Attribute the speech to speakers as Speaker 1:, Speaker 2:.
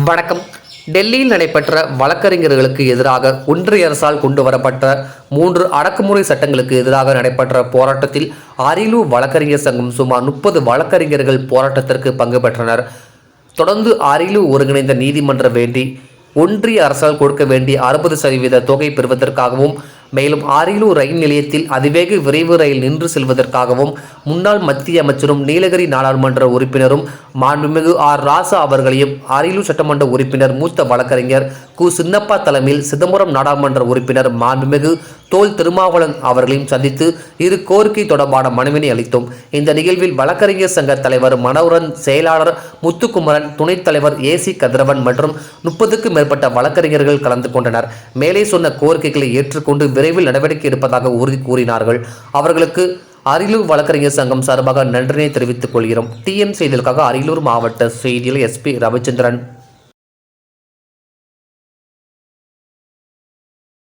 Speaker 1: வணக்கம். டெல்லியில் நடைபெற்ற வழக்கறிஞர்களுக்கு எதிராக ஒன்றிய அரசால் கொண்டு வரப்பட்ட மூன்று அடக்குமுறை சட்டங்களுக்கு எதிராக நடைபெற்ற போராட்டத்தில் அரியலூர் வழக்கறிஞர் சங்கம் சுமார் முப்பது வழக்கறிஞர்கள் போராட்டத்திற்கு பங்கு பெற்றனர். தொடர்ந்து அரியலூர் ஒருங்கிணைந்த நீதிமன்ற வேண்டி ஒன்றிய அரசால் கொடுக்க வேண்டிய அறுபது சதவீத தொகை பெறுவதற்காகவும் மேலும் அரியலூர் ரயில் நிலையத்தில் அதிவேக விரைவு ரயில் நின்று செல்வதற்காகவும் முன்னாள் மத்திய அமைச்சரும் நீலகிரி நாடாளுமன்ற உறுப்பினரும் மாண்புமிகு ஆர் ராசா அவர்களையும் அரியலூர் சட்டமன்ற உறுப்பினர் மூத்த வழக்கறிஞர் கு சின்னப்பா தலைமையில் சிதம்பரம் நாடாளுமன்ற உறுப்பினர் மாண்புமிகு தோல் திருமாவளன் அவர்களையும் சந்தித்து இரு கோரிக்கை தொடர்பான மனுவினை அளித்தோம். இந்த நிகழ்வில் வழக்கறிஞர் சங்க தலைவர் மனோரன் செயலாளர் முத்துக்குமரன் துணைத் தலைவர் ஏசி கதிரவன் மற்றும் முப்பதுக்கும் மேற்பட்ட வழக்கறிஞர்கள் கலந்து கொண்டனர். மேலே சொன்ன கோரிக்கைகளை ஏற்றுக்கொண்டு விரைவில் நடவடிக்கை எடுப்பதாக உறுதி கூறினார்கள். அவர்களுக்கு அரியலூர் வழக்கறிஞர் சங்கம் சார்பாக நன்றினை தெரிவித்துக் கொள்கிறோம். டிஎம் செய்திகளுக்காக அரியலூர் மாவட்ட செய்தியில் எஸ்பி ரவிச்சந்திரன்.